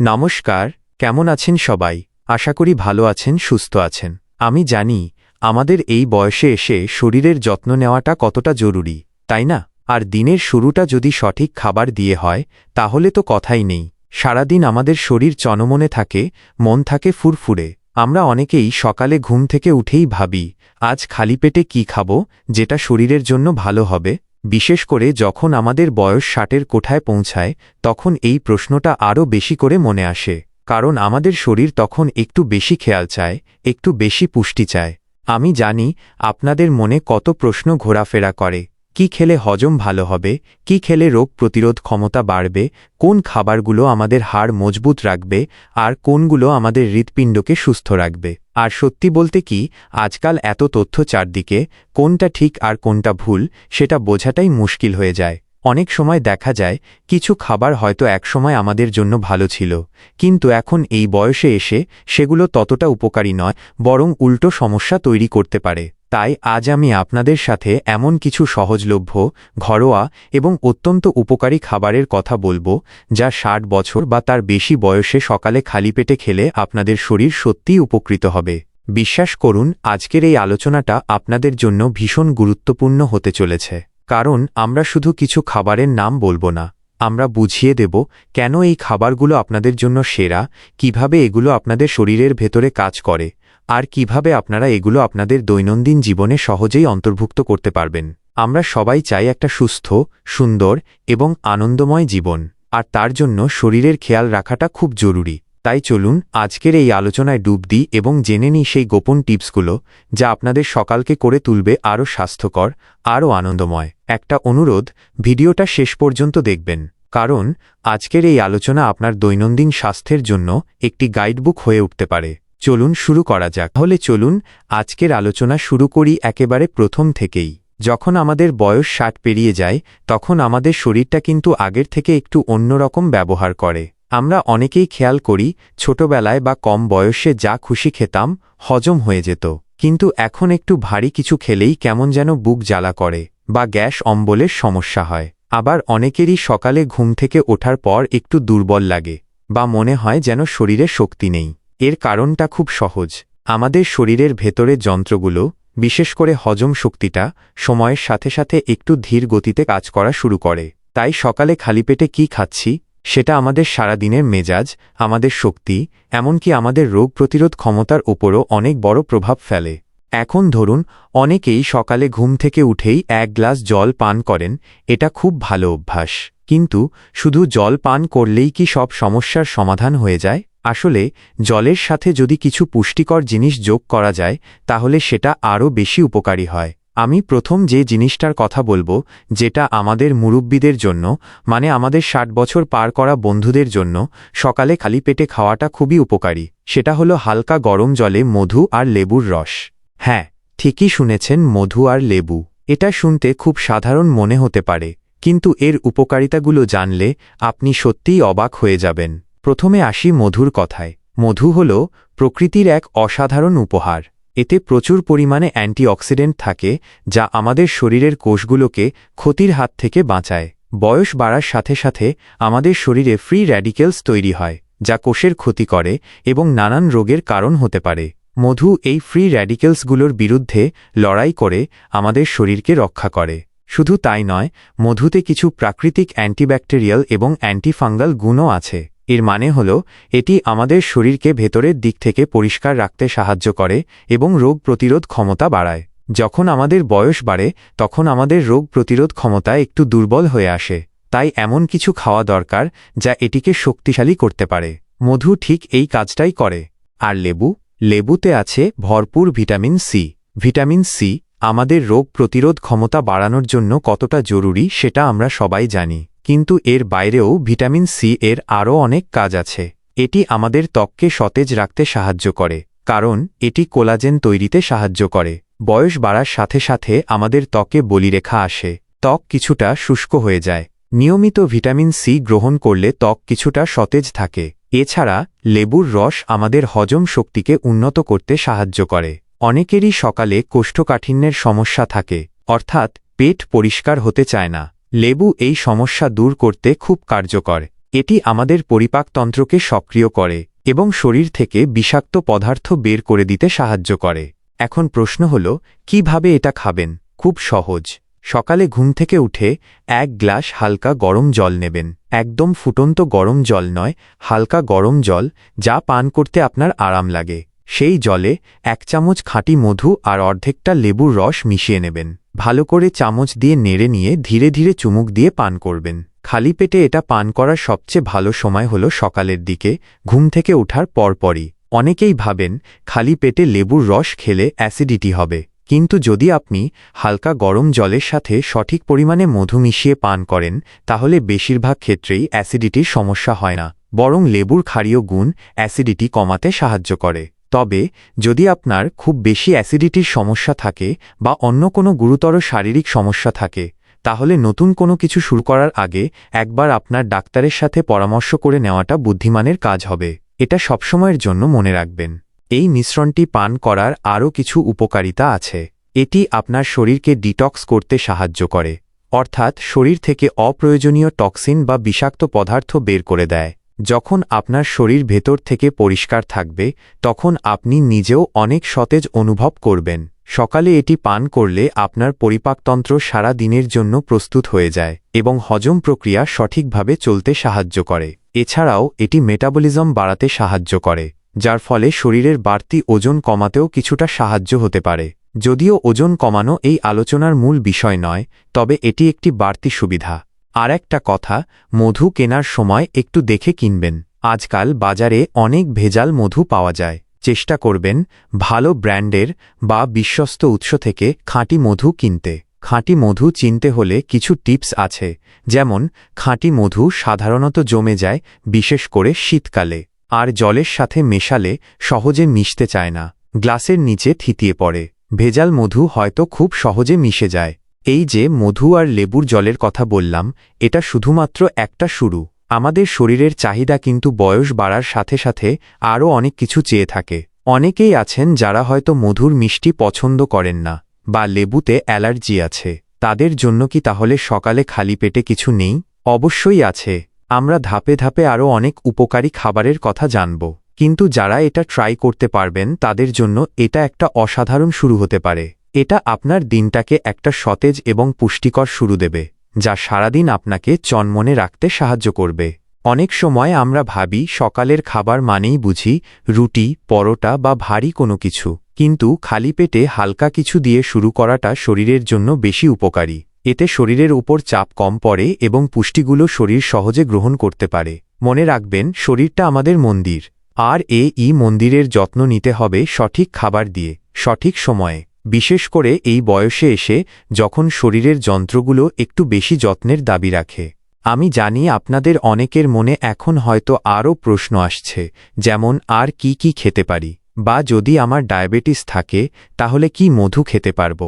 নমস্কার, কেমন আছেন সবাই? আশা করি ভালো আছেন, সুস্থ আছেন। আমি জানি, আমাদের এই বয়সে এসে শরীরের যত্ন নেওয়াটা কতটা জরুরি, তাই না? আর দিনের শুরুটা যদি সঠিক খাবার দিয়ে হয়, তাহলে তো কথাই নেই। সারাদিন আমাদের শরীর চনমনে থাকে, মন থাকে ফুরফুরে। আমরা অনেকেই সকালে ঘুম থেকে উঠেই ভাবি, আজ খালি পেটে কি খাব, যেটা শরীরের জন্য ভালো হবে? বিশেষ করে যখন আমাদের বয়স ষাটের কোঠায় পৌঁছায়, তখন এই প্রশ্নটা আরও বেশি করে মনে আসে, কারণ আমাদের শরীর তখন একটু বেশি খেয়াল চায়, একটু বেশি পুষ্টি চায়। আমি জানি, আপনাদের মনে কত প্রশ্ন ঘোরাফেরা করে। কি খেলে হজম ভালো হবে, কি খেলে রোগ প্রতিরোধ ক্ষমতা বাড়বে, কোন খাবারগুলো আমাদের হাড় মজবুত রাখবে, আর কোনগুলো আমাদের হৃৎপিণ্ডকে সুস্থ রাখবে। আর সত্যি বলতে কি, আজকাল এত তথ্য চারদিকে, কোনটা ঠিক আর কোনটা ভুল, সেটা বোঝাটাই মুশকিল হয়ে যায়। অনেক সময় দেখা যায়, কিছু খাবার হয়তো একসময় আমাদের জন্য ভালো ছিল, কিন্তু এখন এই বয়সে এসে সেগুলো ততটা উপকারী নয়, বরং উল্টো সমস্যা তৈরি করতে পারে। তাই আজ আমি আপনাদের সাথে এমন কিছু সহজলভ্য, ঘরোয়া এবং অত্যন্ত উপকারী খাবারের কথা বলব, যা ষাট বছর বা তার বেশি বয়সে সকালে খালি পেটে খেলে আপনাদের শরীর সত্যিই উপকৃত হবে। বিশ্বাস করুন, আজকের এই আলোচনাটা আপনাদের জন্য ভীষণ গুরুত্বপূর্ণ হতে চলেছে। কারণ আমরা শুধু কিছু খাবারের নাম বলব না, আমরা বুঝিয়ে দেব কেন এই খাবারগুলো আপনাদের জন্য সেরা, কীভাবে এগুলো আপনাদের শরীরের ভেতরে কাজ করে। আর কীভাবে আপনারা এগুলো আপনাদের দৈনন্দিন জীবনে সহজেই অন্তর্ভুক্ত করতে পারবেন। আমরা সবাই চাই একটা সুস্থ, সুন্দর এবং আনন্দময় জীবন, আর তার জন্য শরীরের খেয়াল রাখাটা খুব জরুরি। তাই চলুন আজকের এই আলোচনায় ডুব দিই এবং জেনে নিই সেই গোপন টিপসগুলো যা আপনাদের সকালকে করে তুলবে আরও স্বাস্থ্যকর, আরও আনন্দময়। একটা অনুরোধ, ভিডিওটা শেষ পর্যন্ত দেখবেন, কারণ আজকের এই আলোচনা আপনার দৈনন্দিন স্বাস্থ্যের জন্য একটি গাইডবুক হয়ে উঠতে পারে। চলুন শুরু করা যাক। তাহলে চলুন আজকের আলোচনা শুরু করি একেবারে প্রথম থেকেই। যখন আমাদের বয়স ষাট পেরিয়ে যায়, তখন আমাদের শরীরটা কিন্তু আগের থেকে একটু অন্যরকম ব্যবহার করে। আমরা অনেকেই খেয়াল করি, ছোটবেলায় বা কম বয়সে যা খুশি খেতাম, হজম হয়ে যেত। কিন্তু এখন একটু ভারী কিছু খেলেই কেমন যেন বুক জ্বালা করে, বা গ্যাস অম্বলের সমস্যা হয়। আবার অনেকেরই সকালে ঘুম থেকে ওঠার পর একটু দুর্বল লাগে, বা মনে হয় যেন শরীরে শক্তি নেই। এর কারণটা খুব সহজ। আমাদের শরীরের ভেতরের যন্ত্রগুলো, বিশেষ করে হজম শক্তিটা, সময়ের সাথে সাথে একটু ধীর গতিতে কাজ করা শুরু করে। তাই সকালে খালি পেটে কি খাচ্ছি, সেটা আমাদের সারাদিনের মেজাজ, আমাদের শক্তি, এমনকি আমাদের রোগ প্রতিরোধ ক্ষমতার ওপরও অনেক বড় প্রভাব ফেলে। এখন ধরুন, অনেকেই সকালে ঘুম থেকে উঠেই এক গ্লাস জল পান করেন, এটা খুব ভালো অভ্যাস। কিন্তু, শুধু জল পান করলেই কি সব সমস্যার সমাধান হয়ে যায়? আসলে, জলের সাথে যদি কিছু পুষ্টিকর জিনিস যোগ করা যায়, তাহলে সেটা আরও বেশি উপকারী হয়। আমি প্রথম যে জিনিসটার কথা বলব, যেটা আমাদের মুরব্বীদের জন্য মানে আমাদের ষাট বছর পার করা বন্ধুদের জন্য, সকালে খালি পেটে খাওয়াটা খুবই উপকারী। সেটা হলো হালকা গরম জলে মধু আর লেবুর রস। হ্যাঁ ঠিকই শুনেছেন, মধু আর লেবু। এটা শুনতে খুব সাধারণ মনে হতে পারে, কিন্তু এর উপকারিতাগুলো জানলে, আপনি সত্যিই অবাক হয়ে যাবেন। প্রথমে আসি মধুর কথায়। মধু হল প্রকৃতির এক অসাধারণ উপহার। এতে প্রচুর পরিমাণে অ্যান্টিঅক্সিডেন্ট থাকে, যা আমাদের শরীরের কোষগুলোকে ক্ষতির হাত থেকে বাঁচায়। বয়স বাড়ার সাথে সাথে আমাদের শরীরে ফ্রি র্যাডিক্যালস তৈরি হয়, যা কোষের ক্ষতি করে এবং নানান রোগের কারণ হতে পারে। মধু এই ফ্রি র্যাডিক্যালসগুলোর বিরুদ্ধে লড়াই করে আমাদের শরীরকে রক্ষা করে। শুধু তাই নয়, মধুতে কিছু প্রাকৃতিক অ্যান্টিব্যাকটেরিয়াল এবং অ্যান্টিফাঙ্গাল গুণও আছে। এর মানে হল, এটি আমাদের শরীরকে ভেতরের দিক থেকে পরিষ্কার রাখতে সাহায্য করে এবং রোগ প্রতিরোধ ক্ষমতা বাড়ায়। যখন আমাদের বয়স বাড়ে, তখন আমাদের রোগ প্রতিরোধ ক্ষমতা একটু দুর্বল হয়ে আসে। তাই এমন কিছু খাওয়া দরকার যা এটিকে শক্তিশালী করতে পারে। মধু ঠিক এই কাজটাই করে। আর লেবু? লেবুতে আছে ভরপুর ভিটামিন সি। ভিটামিন সি আমাদের রোগ প্রতিরোধ ক্ষমতা বাড়ানোর জন্য কতটা জরুরি সেটা আমরা সবাই জানি। কিন্তু এর বাইরেও ভিটামিন সি এর আরও অনেক কাজ আছে। এটি আমাদের ত্বককে সতেজ রাখতে সাহায্য করে, কারণ এটি কোলাজেন তৈরিতে সাহায্য করে। বয়স বাড়ার সাথে সাথে আমাদের ত্বকে বলিরেখা আসে, ত্বক কিছুটা শুষ্ক হয়ে যায়। নিয়মিত ভিটামিন সি গ্রহণ করলে ত্বক কিছুটা সতেজ থাকে। এছাড়া লেবুর রস আমাদের হজম শক্তিকে উন্নত করতে সাহায্য করে। অনেকেরই সকালে কোষ্ঠকাঠিন্যের সমস্যা থাকে, অর্থাৎ পেট পরিষ্কার হতে চায় না। লেবু এই সমস্যা দূর করতে খুব কার্যকর। এটি আমাদের পরিপাকতন্ত্রকে সক্রিয় করে এবং শরীর থেকে বিষাক্ত পদার্থ বের করে দিতে সাহায্য করে। এখন প্রশ্ন হল, কীভাবে এটা খাবেন? খুব সহজ। সকালে ঘুম থেকে উঠে এক গ্লাস হালকা গরম জল নেবেন। একদম ফুটন্ত গরম জল নয়, হালকা গরম জল যা পান করতে আপনার আরাম লাগে। সেই জলে এক চামচ খাঁটি মধু আর অর্ধেকটা লেবুর রস মিশিয়ে নেবেন। ভালো করে চামচ দিয়ে নেড়ে নিয়ে ধীরে ধীরে চুমুক দিয়ে পান করবেন। খালি পেটে এটা পান করার সবচেয়ে ভালো সময় হল সকালের দিকে, ঘুম থেকে ওঠার পরপরই। অনেকেই ভাবেন, খালি পেটে লেবুর রস খেলে অ্যাসিডিটি হবে। কিন্তু যদি আপনি হালকা গরম জলের সাথে সঠিক পরিমাণে মধু মিশিয়ে পান করেন, তাহলে বেশিরভাগ ক্ষেত্রেই অ্যাসিডিটির সমস্যা হয় না। বরং লেবুর ক্ষারীয় গুণ অ্যাসিডিটি কমাতে সাহায্য করে। তবে, যদি আপনার খুব বেশি অ্যাসিডিটির সমস্যা থাকে বা অন্য কোনো গুরুতর শারীরিক সমস্যা থাকে, তাহলে নতুন কোনো কিছু শুরু করার আগে একবার আপনার ডাক্তারের সাথে পরামর্শ করে নেওয়াটা বুদ্ধিমানের কাজ হবে। এটা সবসময়ের জন্য মনে রাখবেন। এই মিশ্রণটি পান করার আরও কিছু উপকারিতা আছে। এটি আপনার শরীরকে ডিটক্স করতে সাহায্য করে, অর্থাৎ শরীর থেকে অপ্রয়োজনীয় টক্সিন বা বিষাক্ত পদার্থ বের করে দেয়। যখন আপনার শরীর ভেতর থেকে পরিষ্কার থাকবে, তখন আপনি নিজেও অনেক সতেজ অনুভব করবেন। সকালে এটি পান করলে আপনার পরিপাকতন্ত্র সারা দিনের জন্য প্রস্তুত হয়ে যায় এবং হজম প্রক্রিয়া সঠিকভাবে চলতে সাহায্য করে। এছাড়াও, এটি মেটাবলিজম বাড়াতে সাহায্য করে, যার ফলে শরীরের বাড়তি ওজন কমাতেও কিছুটা সাহায্য হতে পারে। যদিও ওজন কমানো এই আলোচনার মূল বিষয় নয়, তবে এটি একটি বাড়তি সুবিধা। আর একটা কথা, মধু কেনার সময় একটু দেখে কিনবেন। আজকাল বাজারে অনেক ভেজাল মধু পাওয়া যায়। চেষ্টা করবেন ভালো ব্র্যান্ডের বা বিশ্বস্ত উৎস থেকে খাঁটি মধু কিনতে। খাঁটি মধু চিনতে হলে কিছু টিপস আছে, যেমন খাঁটি মধু সাধারণত জমে যায়, বিশেষ করে শীতকালে, আর জলের সাথে মেশালে সহজে মিশতে চায় না। গ্লাসের নিচে থিতিয়ে পড়ে। ভেজাল মধু হয়তো খুব সহজে মিশে যায়। এই যে মধু আর লেবুর জলের কথা বললাম, এটা শুধুমাত্র একটা শুরু। আমাদের শরীরের চাহিদা কিন্তু বয়স বাড়ার সাথে সাথে আরও অনেক কিছু চেয়ে থাকে। অনেকেই আছেন যারা হয়তো মধুর মিষ্টি পছন্দ করেন না, বা লেবুতে অ্যালার্জি আছে। তাদের জন্য কি তাহলে সকালে খালি পেটে কিছু নেই? অবশ্যই আছে। আমরা ধাপে ধাপে আরও অনেক উপকারী খাবারের কথা জানব। কিন্তু যারা এটা ট্রাই করতে পারবেন, তাদের জন্য এটা একটা অসাধারণ শুরু হতে পারে। এটা আপনার দিনটাকে একটা সতেজ এবং পুষ্টিকর শুরু দেবে, যা সারাদিন আপনাকে চনমনে রাখতে সাহায্য করবে। অনেক সময় আমরা ভাবি, সকালের খাবার মানেই বুঝি, রুটি, পরোটা বা ভারী কোনো কিছু, কিন্তু খালি পেটে হালকা কিছু দিয়ে শুরু করাটা শরীরের জন্য বেশি উপকারী। এতে শরীরের উপর চাপ কম পড়ে এবং পুষ্টিগুলো শরীর সহজে গ্রহণ করতে পারে। মনে রাখবেন, শরীরটা আমাদের মন্দির। আর এ ই মন্দিরের যত্ন নিতে হবে সঠিক খাবার দিয়ে, সঠিক সময়ে। বিশেষ করে এই বয়সে এসে যখন শরীরের যন্ত্রগুলো একটু বেশি যত্নের দাবি রাখে। আমি জানি আপনাদের অনেকের মনে এখন হয়তো আরও প্রশ্ন আসছে, যেমন, আর কি কি খেতে পারি? বা, যদি আমার ডায়াবেটিস থাকে, তাহলে কি মধু খেতে পারব?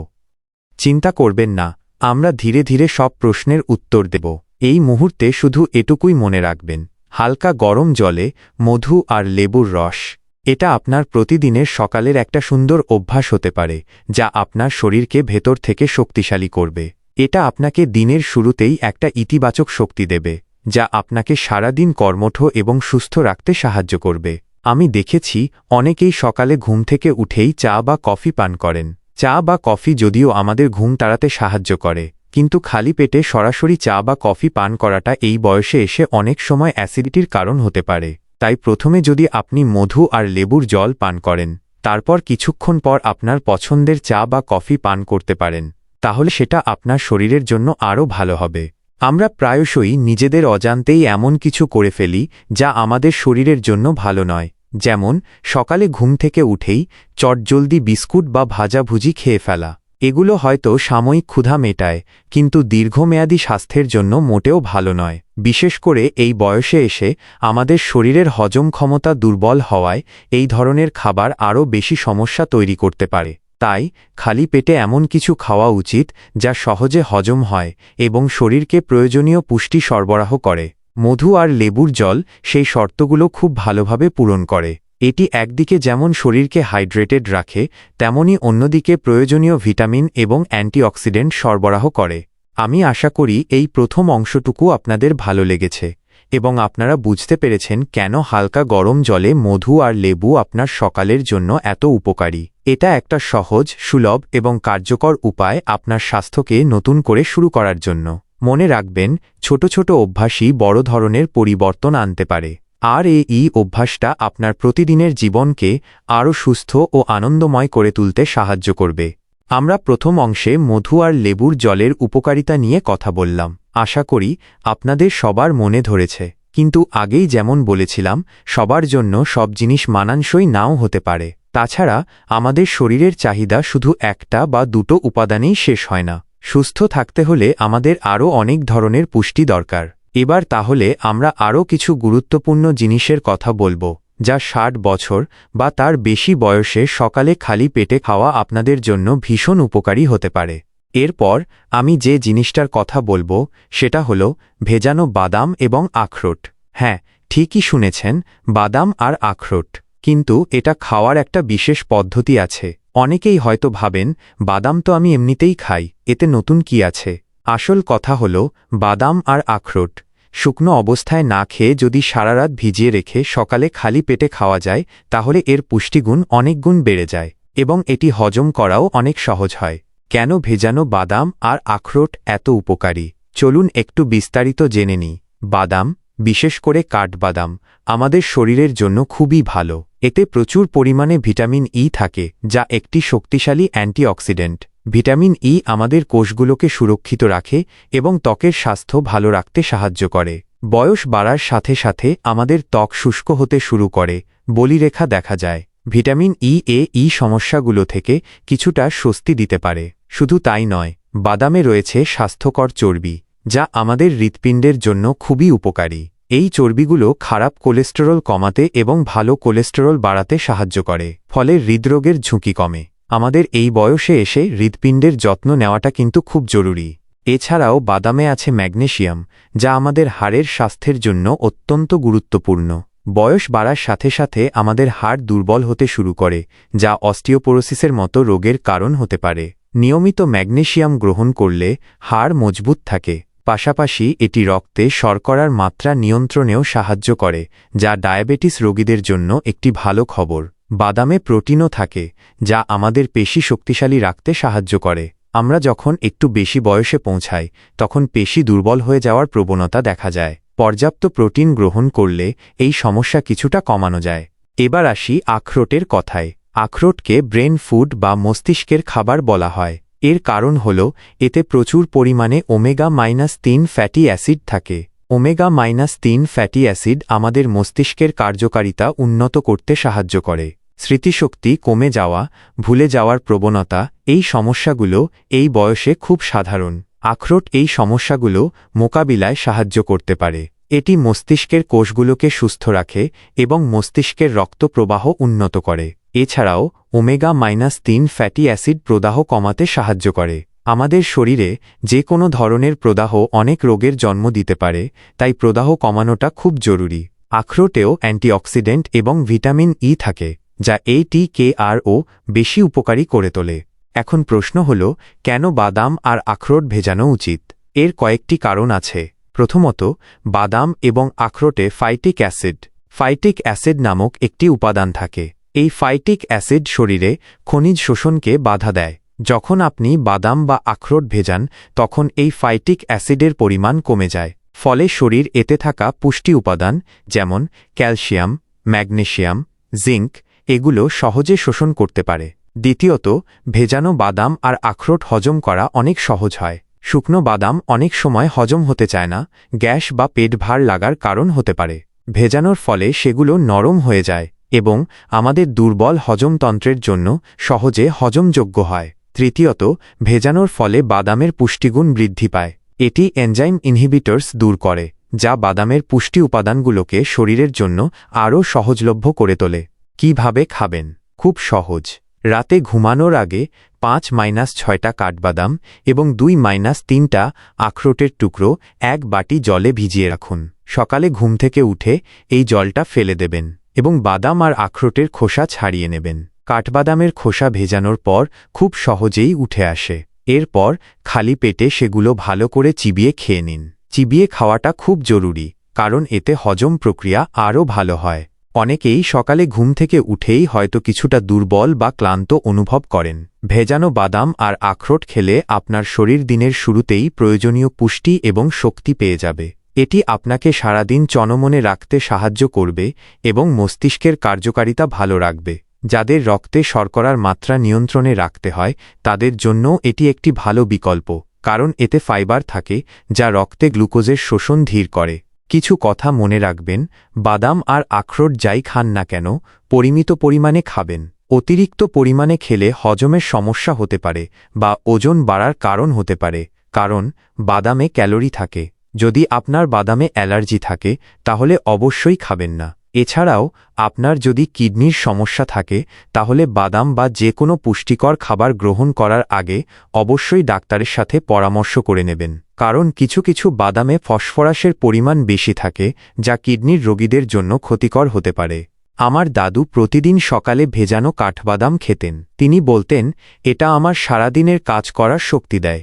চিন্তা করবেন না, আমরা ধীরে ধীরে সব প্রশ্নের উত্তর দেব। এই মুহূর্তে শুধু এটুকুই মনে রাখবেন, হালকা গরম জলে মধু আর লেবুর রস। এটা আপনার প্রতিদিনের সকালের একটা সুন্দর অভ্যাস হতে পারে, যা আপনার শরীরকে ভেতর থেকে শক্তিশালী করবে। এটা আপনাকে দিনের শুরুতেই একটা ইতিবাচক শক্তি দেবে, যা আপনাকে সারাদিন কর্মঠ এবং সুস্থ রাখতে সাহায্য করবে। আমি দেখেছি, অনেকেই সকালে ঘুম থেকে উঠেই চা বা কফি পান করেন। চা বা কফি যদিও আমাদের ঘুম তাড়াতে সাহায্য করে, কিন্তু খালি পেটে সরাসরি চা বা কফি পান করাটা এই বয়সে এসে অনেক সময় অ্যাসিডিটির কারণ হতে পারে। তাই প্রথমে যদি আপনি মধু আর লেবুর জল পান করেন, তারপর কিছুক্ষণ পর আপনার পছন্দের চা বা কফি পান করতে পারেন, তাহলে সেটা আপনার শরীরের জন্য আরও ভালো হবে। আমরা প্রায়শই নিজেদের অজান্তেই এমন কিছু করে ফেলি, যা আমাদের শরীরের জন্য ভালো নয়, যেমন সকালে ঘুম থেকে উঠেই চটজলদি বিস্কুট বা ভাজাভুজি খেয়ে ফেলা। এগুলো হয়তো সাময়িক ক্ষুধা মেটায়, কিন্তু দীর্ঘমেয়াদী স্বাস্থ্যের জন্য মোটেও ভালো নয়। বিশেষ করে এই বয়সে এসে আমাদের শরীরের হজম ক্ষমতা দুর্বল হওয়ায় এই ধরনের খাবার আরও বেশি সমস্যা তৈরি করতে পারে। তাই, খালি পেটে এমন কিছু খাওয়া উচিত যা সহজে হজম হয় এবং শরীরকে প্রয়োজনীয় পুষ্টি সরবরাহ করে। মধু আর লেবুর জল সেই শর্তগুলো খুব ভালোভাবে পূরণ করে। এটি একদিকে যেমন শরীরকে হাইড্রেটেড রাখে, তেমনি অন্যদিকে প্রয়োজনীয় ভিটামিন এবং অ্যান্টিঅক্সিডেন্ট সরবরাহ করে। আমি আশা করি এই প্রথম অংশটুকু আপনাদের ভালো লেগেছে, এবং আপনারা বুঝতে পেরেছেন কেন হালকা গরম জলে মধু আর লেবু আপনার সকালের জন্য এত উপকারী। এটা একটা সহজ, সুলভ এবং কার্যকর উপায় আপনার স্বাস্থ্যকে নতুন করে শুরু করার জন্য। মনে রাখবেন, ছোট ছোট অভ্যাসই বড় ধরনের পরিবর্তন আনতে পারে। আর এই অভ্যাসটা আপনার প্রতিদিনের জীবনকে আরও সুস্থ ও আনন্দময় করে তুলতে সাহায্য করবে। আমরা প্রথম অংশে মধু আর লেবুর জলের উপকারিতা নিয়ে কথা বললাম। আশা করি আপনাদের সবার মনে ধরেছে। কিন্তু আগেই যেমন বলেছিলাম, সবার জন্য সব জিনিস মানানসই নাও হতে পারে। তাছাড়া আমাদের শরীরের চাহিদা শুধু একটা বা দুটো উপাদানেই শেষ হয় না। সুস্থ থাকতে হলে আমাদের আরও অনেক ধরনের পুষ্টি দরকার। এবার তাহলে আমরা আরও কিছু গুরুত্বপূর্ণ জিনিসের কথা বলব, যা ষাট বছর বা তার বেশি বয়সে সকালে খালি পেটে খাওয়া আপনাদের জন্য ভীষণ উপকারী হতে পারে। এরপর আমি যে জিনিসটার কথা বলব, সেটা হল ভেজানো বাদাম এবং আখরোট। হ্যাঁ ঠিকই শুনেছেন, বাদাম আর আখরোট। কিন্তু এটা খাওয়ার একটা বিশেষ পদ্ধতি আছে। অনেকেই হয়তো ভাবেন, বাদাম তো আমি এমনিতেই খাই, এতে নতুন কি আছে? আসল কথা হল, বাদাম আর আখরোট। শুকনো অবস্থায় না খেয়ে যদি সারারাত ভিজিয়ে রেখে সকালে খালি পেটে খাওয়া যায়, তাহলে এর পুষ্টিগুণ অনেক গুণ বেড়ে যায়, এবং এটি হজম করাও অনেক সহজ হয়। কেন ভেজানো বাদাম আর আখরোট এত উপকারী? চলুন একটু বিস্তারিত জেনে নিই। বাদাম, বিশেষ করে কাঠবাদাম, আমাদের শরীরের জন্য খুবই ভালো। এতে প্রচুর পরিমাণে ভিটামিন ই থাকে, যা একটি শক্তিশালী অ্যান্টিঅক্সিডেন্ট। ভিটামিন ই আমাদের কোষগুলোকে সুরক্ষিত রাখে এবং ত্বকের স্বাস্থ্য ভালো রাখতে সাহায্য করে। বয়স বাড়ার সাথে সাথে আমাদের ত্বক শুষ্ক হতে শুরু করে, বলিরেখা দেখা যায়। ভিটামিন ই এ ই সমস্যাগুলো থেকে কিছুটা স্বস্তি দিতে পারে। শুধু তাই নয়, বাদামে রয়েছে স্বাস্থ্যকর চর্বি, যা আমাদের হৃৎপিণ্ডের জন্য খুবই উপকারী। এই চর্বিগুলো খারাপ কোলেস্টেরল কমাতে এবং ভালো কোলেস্টেরল বাড়াতে সাহায্য করে, ফলে হৃদরোগের ঝুঁকি কমে। আমাদের এই বয়সে এসে হৃৎপিণ্ডের যত্ন নেওয়াটা কিন্তু খুব জরুরি। এছাড়াও বাদামে আছে ম্যাগনেশিয়াম, যা আমাদের হাড়ের স্বাস্থ্যের জন্য অত্যন্ত গুরুত্বপূর্ণ। বয়স বাড়ার সাথে সাথে আমাদের হাড় দুর্বল হতে শুরু করে, যা অস্টিওপোরোসিসের মতো রোগের কারণ হতে পারে। নিয়মিত ম্যাগনেশিয়াম গ্রহণ করলে হাড় মজবুত থাকে, পাশাপাশি এটি রক্তে শর্করার মাত্রা নিয়ন্ত্রণেও সাহায্য করে, যা ডায়াবেটিস রোগীদের জন্য একটি ভালো খবর। বাদামে প্রোটিনও থাকে, যা আমাদের পেশি শক্তিশালী রাখতে সাহায্য করে। আমরা যখন একটু বেশি বয়সে পৌঁছাই, তখন পেশি দুর্বল হয়ে যাওয়ার প্রবণতা দেখা যায়। পর্যাপ্ত প্রোটিন গ্রহণ করলে এই সমস্যা কিছুটা কমানো যায়। এবার আসি আখরোটের কথায়। আখরোটকে ব্রেন ফুড বা মস্তিষ্কের খাবার বলা হয়। এর কারণ হল, এতে প্রচুর পরিমাণে ওমেগা মাইনাস তিন ফ্যাটি অ্যাসিড থাকে। ওমেগা মাইনাস তিন ফ্যাটি অ্যাসিড আমাদের মস্তিষ্কের কার্যকারিতা উন্নত করতে সাহায্য করে। স্মৃতিশক্তি কমে যাওয়া, ভুলে যাওয়ার প্রবণতা, এই সমস্যাগুলো এই বয়সে খুব সাধারণ। আখরোট এই সমস্যাগুলো মোকাবিলায় সাহায্য করতে পারে। এটি মস্তিষ্কের কোষগুলোকে সুস্থ রাখে এবং মস্তিষ্কের রক্ত প্রবাহ উন্নত করে। এছাড়াও ওমেগা মাইনাস তিন ফ্যাটি অ্যাসিড প্রদাহ কমাতে সাহায্য করে। আমাদের শরীরে যে কোনো ধরনের প্রদাহ অনেক রোগের জন্ম দিতে পারে, তাই প্রদাহ কমানোটা খুব জরুরি। আখরোটেও অ্যান্টিঅক্সিডেন্ট এবং ভিটামিন ই থাকে। যা এটি কে আর ও বেশি উপকারী করে তোলে। এখন প্রশ্ন হল, কেন বাদাম আর আখরোট ভেজানো উচিত? এর কয়েকটি কারণ আছে। প্রথমত, বাদাম এবং আখরোটে ফাইটিক অ্যাসিড ফাইটিক অ্যাসিড নামক একটি উপাদান থাকে। এই ফাইটিক অ্যাসিড শরীরে খনিজ শোষণকে বাধা দেয়। যখন আপনি বাদাম বা আখরোট ভেজান, তখন এই ফাইটিক অ্যাসিডের পরিমাণ কমে যায়। ফলে শরীর এতে থাকা পুষ্টি উপাদান, যেমন ক্যালসিয়াম ম্যাগনেশিয়াম জিঙ্ক এগুলো সহজে শোষণ করতে পারে। দ্বিতীয়ত, ভেজানো বাদাম আর আখরোট হজম করা অনেক সহজ হয়। শুকনো বাদাম অনেক সময় হজম হতে চায় না, গ্যাস বা পেট ভার লাগার কারণ হতে পারে। ভেজানোর ফলে সেগুলো নরম হয়ে যায় এবং আমাদের দুর্বল হজমতন্ত্রের জন্য সহজে হজমযোগ্য হয়। তৃতীয়ত, ভেজানোর ফলে বাদামের পুষ্টিগুণ বৃদ্ধি পায়। এটি এনজাইম ইনহিবিটর্স দূর করে, যা বাদামের পুষ্টি উপাদানগুলোকে শরীরের জন্য আরও সহজলভ্য করে তোলে। কীভাবে খাবেন? খুব সহজ। রাতে ঘুমানোর আগে পাঁচ মাইনাস ছয়টা কাঠবাদাম এবং দুই মাইনাস তিনটা আখরোটের টুকরো এক বাটি জলে ভিজিয়ে রাখুন। সকালে ঘুম থেকে উঠে এই জলটা ফেলে দেবেন এবং বাদাম আর আখরোটের খোসা ছাড়িয়ে নেবেন। কাঠবাদামের খোসা ভেজানোর পর খুব সহজেই উঠে আসে। এরপর খালি পেটে সেগুলো ভালো করে চিবিয়ে খেয়ে নিন। চিবিয়ে খাওয়াটা খুব জরুরি, কারণ এতে হজম প্রক্রিয়া আরও ভালো হয়। অনেকেই সকালে ঘুম থেকে উঠেই হয়তো কিছুটা দুর্বল বা ক্লান্ত অনুভব করেন। ভেজানো বাদাম আর আখরোট খেলে আপনার শরীর দিনের শুরুতেই প্রয়োজনীয় পুষ্টি এবং শক্তি পেয়ে যাবে। এটি আপনাকে সারাদিন চনমনে রাখতে সাহায্য করবে এবং মস্তিষ্কের কার্যকারিতা ভালো রাখবে। যাদের রক্তে শর্করার মাত্রা নিয়ন্ত্রণে রাখতে হয়, তাদের জন্য এটি একটি ভালো বিকল্প, কারণ এতে ফাইবার থাকে, যা রক্তে গ্লুকোজের শোষণ ধীর করে। কিছু কথা মনে রাখবেন, বাদাম আর আখরোট যাই খান না কেন, পরিমিত পরিমাণে খাবেন। অতিরিক্ত পরিমাণে খেলে হজমের সমস্যা হতে পারে বা ওজন বাড়ার কারণ হতে পারে, কারণ বাদামে ক্যালোরি থাকে। যদি আপনার বাদামে অ্যালার্জি থাকে, তাহলে অবশ্যই খাবেন না। এছাড়াও, আপনার যদি কিডনির সমস্যা থাকে, তাহলে বাদাম বা যে কোনো পুষ্টিকর খাবার গ্রহণ করার আগে অবশ্যই ডাক্তারের সাথে পরামর্শ করে নেবেন। কারণ কিছু কিছু বাদামে ফসফরাসের পরিমাণ বেশি থাকে, যা কিডনির রোগীদের জন্য ক্ষতিকর হতে পারে। আমার দাদু প্রতিদিন সকালে ভেজানো কাঠবাদাম খেতেন। তিনি বলতেন, এটা আমার সারাদিনের কাজ করার শক্তি দেয়।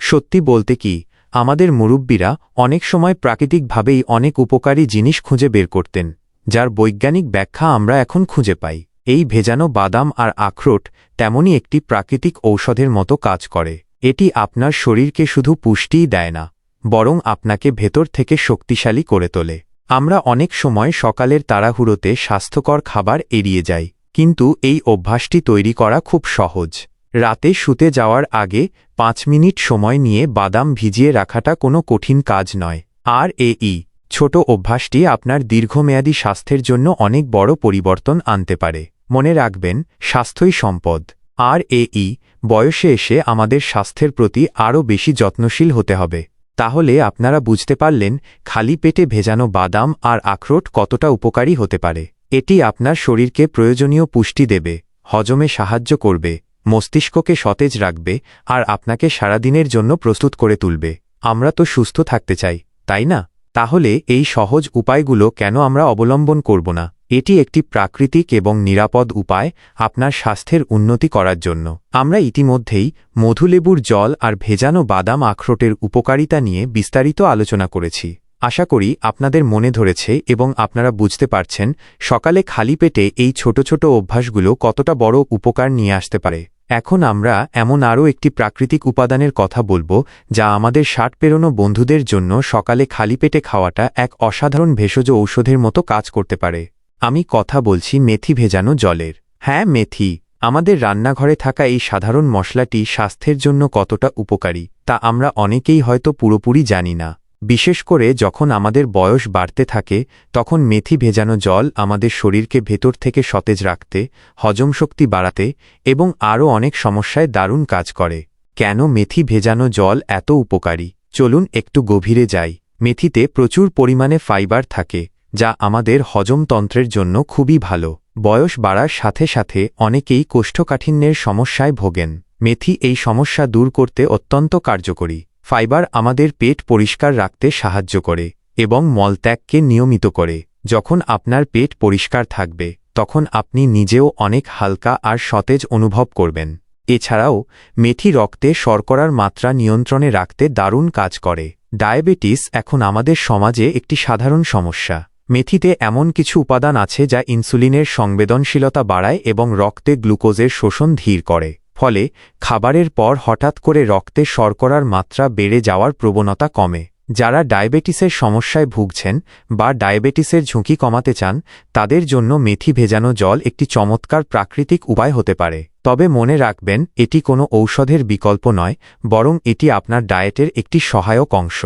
সত্যি বলতে কি, আমাদের মুরব্বীরা অনেক সময় প্রাকৃতিকভাবেই অনেক উপকারী জিনিস খুঁজে বের করতেন, যার বৈজ্ঞানিক ব্যাখ্যা আমরা এখন খুঁজে পাই। এই ভেজানো বাদাম আর আখরোট তেমনই একটি প্রাকৃতিক ঔষধের মতো কাজ করে। এটি আপনার শরীরকে শুধু পুষ্টিই দেয় না, বরং আপনাকে ভেতর থেকে শক্তিশালী করে তোলে। আমরা অনেক সময় সকালের তাড়াহুড়োতে স্বাস্থ্যকর খাবার এড়িয়ে যাই, কিন্তু এই অভ্যাসটি তৈরি করা খুব সহজ। রাতে শুতে যাওয়ার আগে পাঁচ মিনিট সময় নিয়ে বাদাম ভিজিয়ে রাখাটা কোনো কঠিন কাজ নয়। আর এই ছোট অভ্যাসটি আপনার দীর্ঘমেয়াদী স্বাস্থ্যের জন্য অনেক বড় পরিবর্তন আনতে পারে। মনে রাখবেন, স্বাস্থ্যই সম্পদ। আর এই বয়সে এসে আমাদের স্বাস্থ্যের প্রতি আরও বেশি যত্নশীল হতে হবে। তাহলে আপনারা বুঝতে পারলেন খালি পেটে ভেজানো বাদাম আর আখরোট কতটা উপকারী হতে পারে। এটি আপনার শরীরকে প্রয়োজনীয় পুষ্টি দেবে, হজমে সাহায্য করবে, মস্তিষ্ককে সতেজ রাখবে আর আপনাকে সারাদিনের জন্য প্রস্তুত করে তুলবে। আমরা তো সুস্থ থাকতে চাই, তাই না? তাহলে এই সহজ উপায়গুলো কেন আমরা অবলম্বন করব না? এটি একটি প্রাকৃতিক এবং নিরাপদ উপায় আপনার স্বাস্থ্যের উন্নতি করার জন্য। আমরা ইতিমধ্যেই মধুলেবুর জল আর ভেজানো বাদাম আখরোটের উপকারিতা নিয়ে বিস্তারিত আলোচনা করেছি। আশা করি আপনাদের মনে ধরেছে এবং আপনারা বুঝতে পারছেন সকালে খালি পেটে এই ছোট ছোট অভ্যাসগুলো কতটা বড় উপকার নিয়ে আসতে পারে। এখন আমরা এমন আরও একটি প্রাকৃতিক উপাদানের কথা বলব যা আমাদের ষাট পেরোনো বন্ধুদের জন্য সকালে খালি পেটে খাওয়াটা এক অসাধারণ ভেষজ ঔষধের মতো কাজ করতে পারে। আমি কথা বলছি মেথি ভেজানো জলের। হ্যাঁ মেথি, আমাদের রান্নাঘরে থাকা এই সাধারণ মশলাটি স্বাস্থ্যের জন্য কতটা উপকারী, তা আমরা অনেকেই হয়তো পুরোপুরি জানি না। বিশেষ করে যখন আমাদের বয়স বাড়তে থাকে, তখন মেথি ভেজানো জল আমাদের শরীরকে ভেতর থেকে সতেজ রাখতে, হজম শক্তি বাড়াতে এবং আরও অনেক সমস্যায় দারুণ কাজ করে। কেন মেথি ভেজানো জল এত উপকারী? চলুন একটু গভীরে যাই। মেথিতে প্রচুর পরিমাণে ফাইবার থাকে। যা আমাদের হজমতন্ত্রের জন্য খুবই ভালো। বয়স বাড়ার সাথে সাথে অনেকেই কোষ্ঠকাঠিন্যের সমস্যায় ভোগেন। মেথি এই সমস্যা দূর করতে অত্যন্ত কার্যকরী। ফাইবার আমাদের পেট পরিষ্কার রাখতে সাহায্য করে এবং মলত্যাগকে নিয়মিত করে। যখন আপনার পেট পরিষ্কার থাকবে, তখন আপনি নিজেও অনেক হালকা আর সতেজ অনুভব করবেন। এছাড়াও, মেথি রক্তে শর্করার মাত্রা নিয়ন্ত্রণে রাখতে দারুণ কাজ করে। ডায়াবেটিস এখন আমাদের সমাজে একটি সাধারণ সমস্যা। মেথিতে এমন কিছু উপাদান আছে যা ইনসুলিনের সংবেদনশীলতা বাড়ায় এবং রক্তে গ্লুকোজের শোষণ ধীর করে, ফলে খাবারের পর হঠাৎ করে রক্তে শর্করার মাত্রা বেড়ে যাওয়ার প্রবণতা কমে। যারা ডায়াবেটিসের সমস্যায় ভুগছেন বা ডায়াবেটিসের ঝুঁকি কমাতে চান, তাদের জন্য মেথি ভেজানো জল একটি চমৎকার প্রাকৃতিক উপায় হতে পারে। তবে মনে রাখবেন, এটি কোনো ঔষধের বিকল্প নয়, বরং এটি আপনার ডায়েটের একটি সহায়ক অংশ।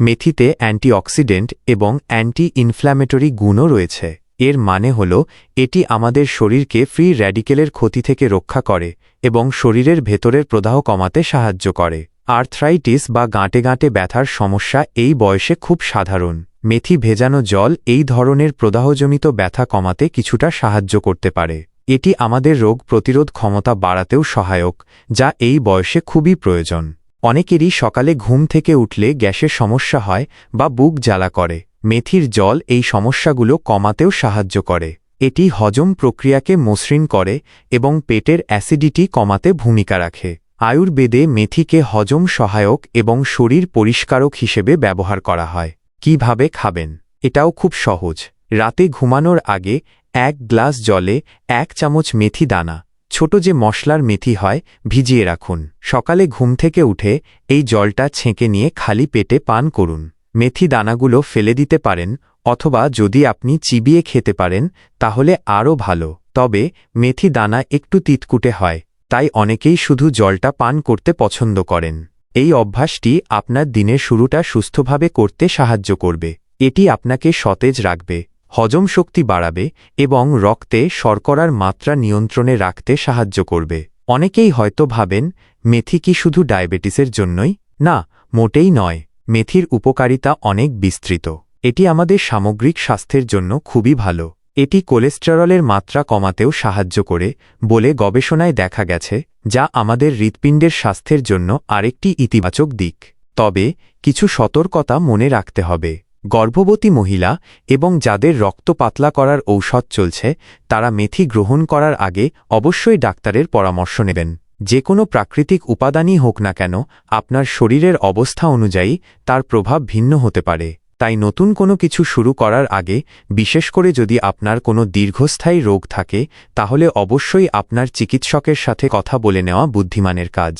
মেথিতে অ্যান্টিঅক্সিডেন্ট এবং অ্যান্টি ইনফ্ল্যামেটরি গুণও রয়েছে। এর মানে হল, এটি আমাদের শরীরকে ফ্রি র্যাডিকেলের ক্ষতি থেকে রক্ষা করে এবং শরীরের ভেতরের প্রদাহ কমাতে সাহায্য করে। আর্থ্রাইটিস বা গাঁটে গাঁটে ব্যথার সমস্যা এই বয়সে খুব সাধারণ। মেথি ভেজানো জল এই ধরনের প্রদাহজনিত ব্যথা কমাতে কিছুটা সাহায্য করতে পারে। এটি আমাদের রোগ প্রতিরোধ ক্ষমতা বাড়াতেও সহায়ক, যা এই বয়সে খুবই প্রয়োজন। অনেকেরই সকালে ঘুম থেকে উঠলে গ্যাসের সমস্যা হয় বা বুক জ্বালা করে। মেথির জল এই সমস্যাগুলো কমাতেও সাহায্য করে। এটি হজম প্রক্রিয়াকে মসৃণ করে এবং পেটের অ্যাসিডিটি কমাতে ভূমিকা রাখে। আয়ুর্বেদে মেথিকে হজম সহায়ক এবং শরীর পরিষ্কারক হিসেবে ব্যবহার করা হয়। কীভাবে খাবেন? এটাও খুব সহজ। রাতে ঘুমানোর আগে এক গ্লাস জলে এক চামচ মেথি দানা ছোট যে মশলার মেথি হয়, ভিজিয়ে রাখুন। সকালে ঘুম থেকে উঠে এই জলটা ছেঁকে নিয়ে খালি পেটে পান করুন। মেথি দানাগুলো ফেলে দিতে পারেন, অথবা যদি আপনি চিবিয়ে খেতে পারেন, তাহলে আরও ভালো। তবে মেথি দানা একটু তিতকুটে হয়, তাই অনেকেই শুধু জলটা পান করতে পছন্দ করেন। এই অভ্যাসটি আপনার দিনের শুরুটা সুস্থভাবে করতে সাহায্য করবে। এটি আপনাকে সতেজ রাখবে। হজম শক্তি বাড়াবে এবং রক্তে শর্করার মাত্রা নিয়ন্ত্রণে রাখতে সাহায্য করবে। অনেকেই হয়তো ভাবেন, মেথি কি শুধু ডায়াবেটিসের জন্যই? না, মোটেই নয়। মেথির উপকারিতা অনেক বিস্তৃত। এটি আমাদের সামগ্রিক স্বাস্থ্যের জন্য খুবই ভালো। এটি কোলেস্টেরলের মাত্রা কমাতেও সাহায্য করে বলে গবেষণায় দেখা গেছে, যা আমাদের হৃৎপিণ্ডের স্বাস্থ্যের জন্য আরেকটি ইতিবাচক দিক। তবে কিছু সতর্কতা মনে রাখতে হবে। গর্ভবতী মহিলা এবং যাদের রক্ত পাতলা করার ঔষধ চলছে, তারা মেথি গ্রহণ করার আগে অবশ্যই ডাক্তারের পরামর্শ নেবেন। যে কোনো প্রাকৃতিক উপাদানই হোক না কেন, আপনার শরীরের অবস্থা অনুযায়ী তার প্রভাব ভিন্ন হতে পারে। তাই নতুন কোনো কিছু শুরু করার আগে, বিশেষ করে যদি আপনার কোনো দীর্ঘস্থায়ী রোগ থাকে, তাহলে অবশ্যই আপনার চিকিৎসকের সাথে কথা বলে নেওয়া বুদ্ধিমানের কাজ।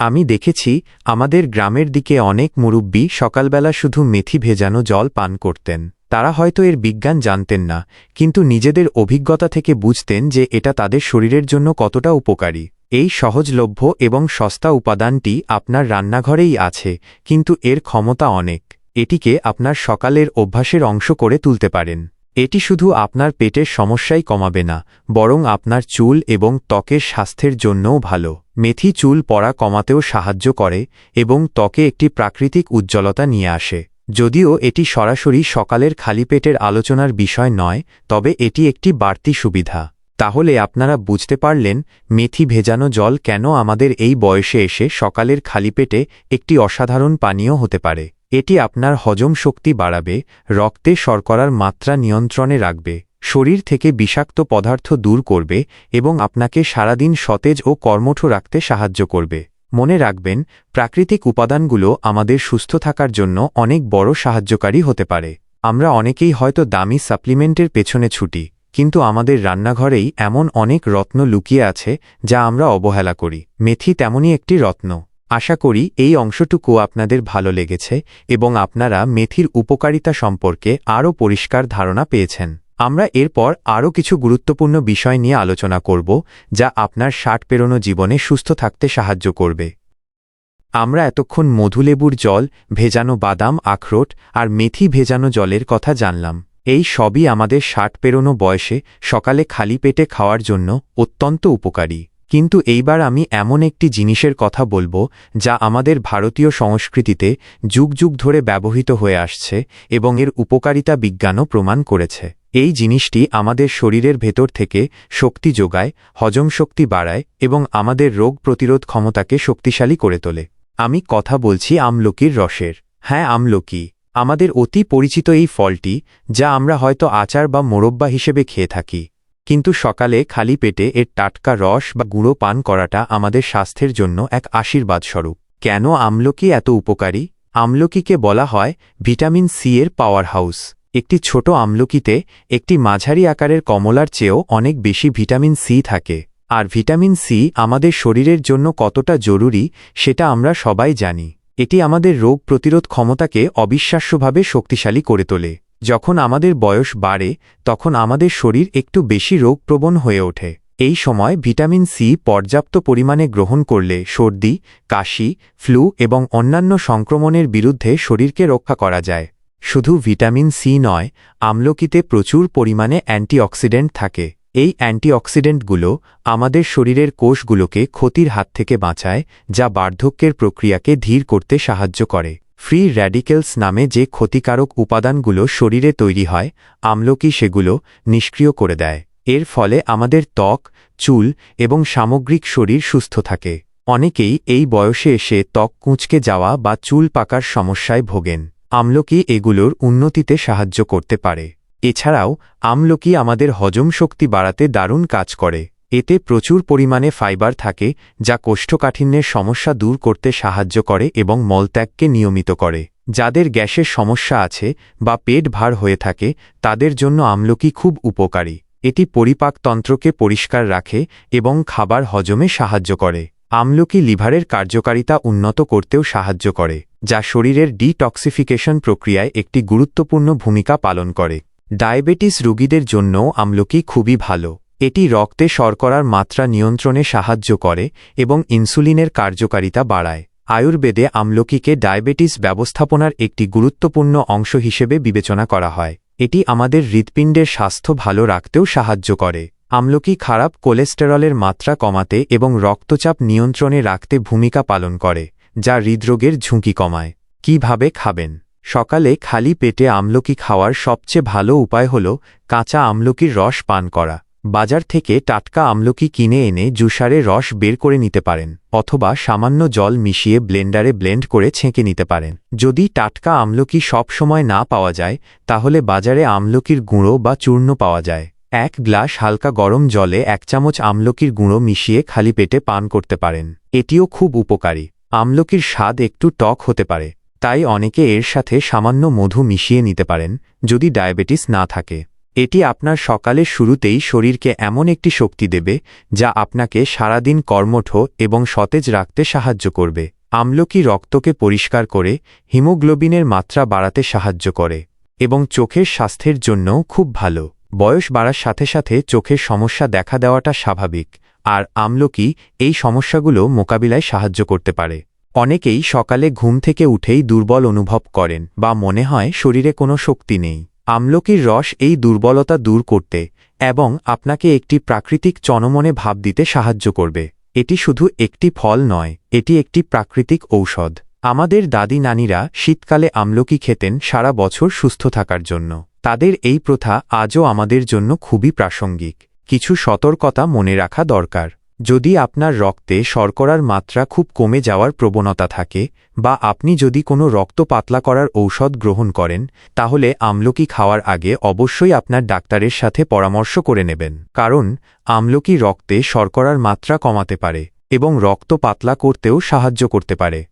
আমি দেখেছি, আমাদের গ্রামের দিকে অনেক মুরব্বী সকালবেলা শুধু মেথি ভেজানো জল পান করতেন। তারা হয়তো এর বিজ্ঞান জানতেন না, কিন্তু নিজেদের অভিজ্ঞতা থেকে বুঝতেন যে এটা তাদের শরীরের জন্য কতটা উপকারী। এই সহজলভ্য এবং সস্তা উপাদানটি আপনার রান্নাঘরেই আছে, কিন্তু এর ক্ষমতা অনেক। এটিকে আপনার সকালের অভ্যাসের অংশ করে তুলতে পারেন। এটি শুধু আপনার পেটের সমস্যাই কমাবে না, বরং আপনার চুল এবং ত্বকের স্বাস্থ্যের জন্যও ভালো। মেথি চুল পড়া কমাতেও সাহায্য করে এবং ত্বকে একটি প্রাকৃতিক উজ্জ্বলতা নিয়ে আসে। যদিও এটি সরাসরি সকালের খালি পেটের আলোচনার বিষয় নয়, তবে এটি একটি বাড়তি সুবিধা। তাহলে আপনারা বুঝতে পারলেন, মেথি ভেজানো জল কেন আমাদের এই বয়সে এসে সকালের খালি পেটে একটি অসাধারণ পানীয় হতে পারে। এটি আপনার হজম শক্তি বাড়াবে, রক্তে শর্করার মাত্রা নিয়ন্ত্রণে রাখবে। শরীর থেকে বিষাক্ত পদার্থ দূর করবে এবং আপনাকে সারাদিন সতেজ ও কর্মঠ রাখতে সাহায্য করবে। মনে রাখবেন, প্রাকৃতিক উপাদানগুলো আমাদের সুস্থ থাকার জন্য অনেক বড় সাহায্যকারী হতে পারে। আমরা অনেকেই হয়তো দামি সাপ্লিমেন্টের পেছনে ছুটি, কিন্তু আমাদের রান্নাঘরেই এমন অনেক রত্ন লুকিয়ে আছে যা আমরা অবহেলা করি। মেথি তেমনই একটি রত্ন। আশা করি এই অংশটুকু আপনাদের ভালো লেগেছে এবং আপনারা মেথির উপকারিতা সম্পর্কে আরও পরিষ্কার ধারণা পেয়েছেন। আমরা এরপর আরও কিছু গুরুত্বপূর্ণ বিষয় নিয়ে আলোচনা করব, যা আপনার ষাট পেরোনো জীবনে সুস্থ থাকতে সাহায্য করবে। আমরা এতক্ষণ মধুলেবুর জল, ভেজানো বাদাম, আখরোট আর মেথি ভেজানো জলের কথা জানলাম। এই সবই আমাদের ষাট পেরোনো বয়সে সকালে খালি পেটে খাওয়ার জন্য অত্যন্ত উপকারী। কিন্তু এইবার আমি এমন একটি জিনিসের কথা বলব, যা আমাদের ভারতীয় সংস্কৃতিতে যুগ যুগ ধরে ব্যবহৃত হয়ে আসছে এবং এর উপকারিতা বিজ্ঞানও প্রমাণ করেছে। এই জিনিসটি আমাদের শরীরের ভেতর থেকে শক্তি যোগায়, হজম শক্তি বাড়ায় এবং আমাদের রোগ প্রতিরোধ ক্ষমতাকে শক্তিশালী করে তোলে। আমি কথা বলছি আমলকির রসের। হ্যাঁ আমলকি। আমাদের অতি পরিচিত এই ফলটি, যা আমরা হয়তো আচার বা মোরব্বা হিসেবে খেয়ে থাকি। কিন্তু সকালে খালি পেটে এর টাটকা রস বা গুঁড়ো পান করাটা আমাদের স্বাস্থ্যের জন্য এক আশীর্বাদ স্বরূপ কেন আমলকি এত উপকারী? আমলকিকে বলা হয় ভিটামিন সি এর পাওয়ার হাউস একটি ছোট আমলকিতে একটি মাঝারি আকারের কমলার চেয়েও অনেক বেশি ভিটামিন সি থাকে। আর ভিটামিন সি আমাদের শরীরের জন্য কতটা জরুরি, সেটা আমরা সবাই জানি। এটি আমাদের রোগ প্রতিরোধ ক্ষমতাকে অবিশ্বাস্যভাবে শক্তিশালী করে তোলে। যখন আমাদের বয়স বাড়ে, তখন আমাদের শরীর একটু বেশি রোগপ্রবণ হয়ে ওঠে। এই সময় ভিটামিন সি পর্যাপ্ত পরিমাণে গ্রহণ করলে সর্দি, কাশি, ফ্লু এবং অন্যান্য সংক্রমণের বিরুদ্ধে শরীরকে রক্ষা করা যায়। শুধু ভিটামিন সি নয়, আমলকিতে প্রচুর পরিমাণে অ্যান্টিঅক্সিডেন্ট থাকে। এই অ্যান্টিঅক্সিডেন্টগুলো আমাদের শরীরের কোষগুলোকে ক্ষতির হাত থেকে বাঁচায়, যা বার্ধক্যের প্রক্রিয়াকে ধীর করতে সাহায্য করে। ফ্রি র্যাডিক্যালস নামে যে ক্ষতিকারক উপাদানগুলো শরীরে তৈরি হয়, আমলকি সেগুলো নিষ্ক্রিয় করে দেয়। এর ফলে আমাদের ত্বক, চুল এবং সামগ্রিক শরীর সুস্থ থাকে। অনেকেই এই বয়সে এসে ত্বক কুঁচকে যাওয়া বা চুল পাকার সমস্যায় ভোগেন। আমলকি এগুলোর উন্নতিতে সাহায্য করতে পারে। এছাড়াও, আমলকি আমাদের হজম শক্তি বাড়াতে দারুণ কাজ করে। এতে প্রচুর পরিমাণে ফাইবার থাকে, যা কোষ্ঠকাঠিন্যের সমস্যা দূর করতে সাহায্য করে এবং মলত্যাগকে নিয়মিত করে। যাদের গ্যাসের সমস্যা আছে বা পেট ভার হয়ে থাকে, তাদের জন্য আমলকি খুব উপকারী। এটি পরিপাকতন্ত্রকে পরিষ্কার রাখে এবং খাবার হজমে সাহায্য করে। আমলকি লিভারের কার্যকারিতা উন্নত করতেও সাহায্য করে, যা শরীরের ডিটক্সিফিকেশন প্রক্রিয়ায় একটি গুরুত্বপূর্ণ ভূমিকা পালন করে। ডায়াবেটিস রোগীদের জন্যও আমলকি খুবই ভালো। এটি রক্তে শর্করার মাত্রা নিয়ন্ত্রণে সাহায্য করে এবং ইনসুলিনের কার্যকারিতা বাড়ায়। আয়ুর্বেদে আমলকিকে ডায়াবেটিস ব্যবস্থাপনার একটি গুরুত্বপূর্ণ অংশ হিসেবে বিবেচনা করা হয়। এটি আমাদের হৃৎপিণ্ডের স্বাস্থ্য ভালো রাখতেও সাহায্য করে। আমলকি খারাপ কোলেস্টেরলের মাত্রা কমাতে এবং রক্তচাপ নিয়ন্ত্রণে রাখতে ভূমিকা পালন করে, যা হৃদরোগের ঝুঁকি কমায়। কীভাবে খাবেন? সকালে খালি পেটে আমলকি খাওয়ার সবচেয়ে ভালো উপায় হল কাঁচা আমলকির রস পান করা। বাজার থেকে টাটকা আমলকি কিনে এনে জুসারে রস বের করে নিতে পারেন, অথবা সামান্য জল মিশিয়ে ব্লেন্ডারে ব্লেন্ড করে ছেঁকে নিতে পারেন। যদি টাটকা আমলকি সব সময় না পাওয়া যায়, তাহলে বাজারে আমলকির গুঁড়ো বা চূর্ণ পাওয়া যায়। এক গ্লাস হালকা গরম জলে এক চামচ আমলকির গুঁড়ো মিশিয়ে খালি পেটে পান করতে পারেন। এটিও খুব উপকারী। আমলকির স্বাদ একটু টক হতে পারে, তাই অনেকে এর সাথে সামান্য মধু মিশিয়ে নিতে পারেন, যদি ডায়াবেটিস না থাকে। এটি আপনার সকালের শুরুতেই শরীরকে এমন একটি শক্তি দেবে, যা আপনাকে সারাদিন কর্মঠ এবং সতেজ রাখতে সাহায্য করবে। আমলকি রক্তকে পরিষ্কার করে, হিমোগ্লোবিনের মাত্রা বাড়াতে সাহায্য করে, এবং চোখের স্বাস্থ্যের জন্যও খুব ভালো। বয়স বাড়ার সাথে সাথে চোখের সমস্যা দেখা দেওয়াটা স্বাভাবিক, আর আমলকি এই সমস্যাগুলো মোকাবিলায় সাহায্য করতে পারে। অনেকেই সকালে ঘুম থেকে উঠেই দুর্বল অনুভব করেন বা মনে হয় শরীরে কোনো শক্তি নেই। আমলকির রস এই দুর্বলতা দূর করতে এবং আপনাকে একটি প্রাকৃতিক চনমনে ভাব দিতে সাহায্য করবে। এটি শুধু একটি ফল নয়, এটি একটি প্রাকৃতিক ঔষধ। আমাদের দাদি নানিরা শীতকালে আমলকি খেতেন সারা বছর সুস্থ থাকার জন্য। তাদের এই প্রথা আজও আমাদের জন্য খুবই প্রাসঙ্গিক। কিছু সতর্কতা মনে রাখা দরকার। যদি আপনার রক্তে শর্করার মাত্রা খুব কমে যাওয়ার প্রবণতা থাকে, বা আপনি যদি কোনো রক্ত পাতলা করার ঔষধ গ্রহণ করেন, তাহলে আমলকি খাওয়ার আগে অবশ্যই আপনার ডাক্তারের সাথে পরামর্শ করে নেবেন। কারণ, আমলকি রক্তে শর্করার মাত্রা কমাতে পারে, এবং রক্ত পাতলা করতেও সাহায্য করতে পারে।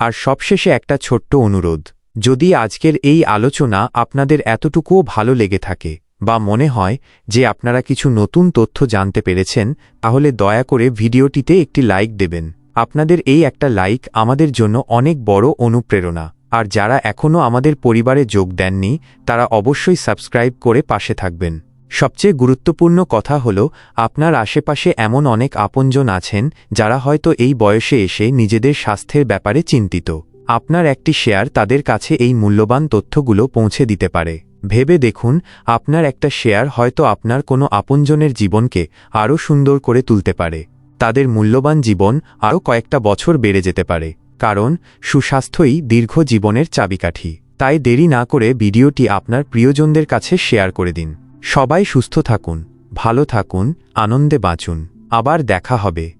আর সবশেষে একটা ছোট্ট অনুরোধ। যদি আজকের এই আলোচনা আপনাদের এতটুকুও ভালো লেগে থাকে বা মনে হয় যে আপনারা কিছু নতুন তথ্য জানতে পেরেছেন, তাহলে দয়া করে ভিডিওটিতে একটি লাইক দেবেন। আপনাদের এই একটা লাইক আমাদের জন্য অনেক বড় অনুপ্রেরণা। আর যারা এখনও আমাদের পরিবারে যোগ দেননি, তারা অবশ্যই সাবস্ক্রাইব করে পাশে থাকবেন। সবচেয়ে গুরুত্বপূর্ণ কথা হল, আপনার আশেপাশে এমন অনেক আপনজন আছেন, যারা হয়তো এই বয়সে এসে নিজেদের স্বাস্থ্যের ব্যাপারে চিন্তিত। আপনার একটি শেয়ার তাদের কাছে এই মূল্যবান তথ্যগুলো পৌঁছে দিতে পারে। ভেবে দেখুন, আপনার একটা শেয়ার হয়তো আপনার কোনো আপনজনের জীবনকে আরও সুন্দর করে তুলতে পারে। তাদের মূল্যবান জীবন আরও কয়েকটা বছর বেড়ে যেতে পারে। কারণ, সুস্বাস্থ্যই দীর্ঘ জীবনের চাবিকাঠি। তাই দেরি না করে ভিডিওটি আপনার প্রিয়জনদের কাছে শেয়ার করে দিন। সবাই সুস্থ থাকুন, ভালো থাকুন, আনন্দে বাঁচুন। আবার দেখা হবে।